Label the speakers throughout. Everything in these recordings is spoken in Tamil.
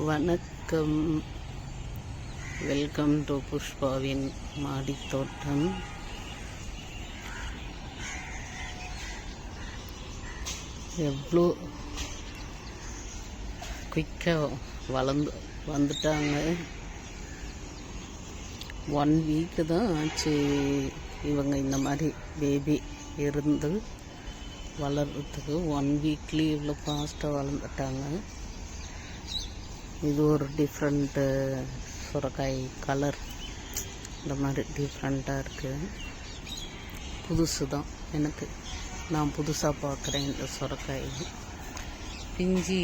Speaker 1: வணக்கம். வெல்கம் டு புஷ்பாவின் மாடித் தோட்டம் எவ்வளோ குயிக்காக வளர்ந்து வந்துட்டாங்க. ஒன் வீக்கு தான் ஆச்சு இவங்க இந்த மாதிரி பேபி இருந்து வளர்கிறதுக்கு ஒன் வீக்லி இவ்வளோ ஃபாஸ்ட்டாக வளர்ந்துட்டாங்க. இது ஒரு டிஃப்ரெண்ட்டு சுரக்காய் கலர் இந்த மாதிரி டிஃப்ரெண்ட்டாக இருக்குது புதுசு தான் எனக்கு. நான் புதுசாக பார்க்குறேன் இந்த சுரக்காய். பிஞ்சு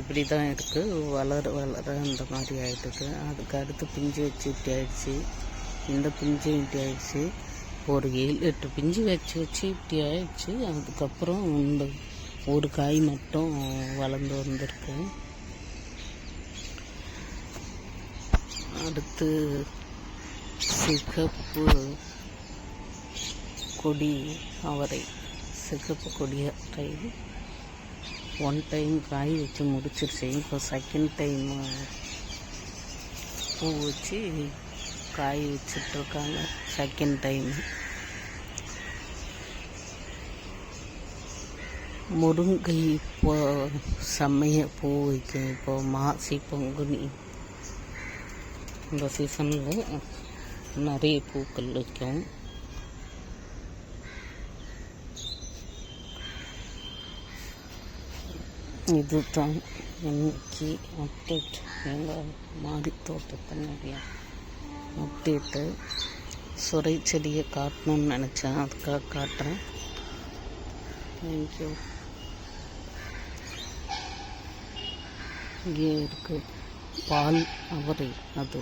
Speaker 1: இப்படி தான் இருக்குது வளர வளர அந்த மாதிரி ஆகிட்டுருக்கு அதுக்கு அடுத்து பிஞ்சு வச்சு இப்படி ஆயிடுச்சு. இந்த பிஞ்சு இப்படி ஆயிடுச்சு. ஒரு ஏழு எட்டு பிஞ்சு வச்சு வச்சு இப்படி ஆயிடுச்சு. அதுக்கப்புறம் இந்த ஒரு காய் மட்டும் வளர்ந்து வந்திருக்கு. அடுத்து சிகப்பு கொடி அவரை சிகப்பு கொடி அவரை ஒன் டைம் காய் வச்சு முடிச்சிருச்சு. இப்போ செகண்ட் டைம் பூ வச்சு காய் வச்சிட்ருக்காங்க. செகண்ட் டைம் முருங்கை இப்போ செம்மைய பூ வைக்கும். இப்போ மாசி பொங்குனி இந்த சீசனில் நிறைய பூக்கள் வைக்கும். இதுதான் இன்னைக்கு அப்டேட் எங்கள் மாடி தோட்டத்தினுடைய அப்டேட்டு சுரை செடியை காட்டணும்னு நினச்சேன். அதுக்காக காட்டுறேன். தேங்க்யூ இங்கே இருக்குது ಪಾಲ್ ಅವರೇ ಅದು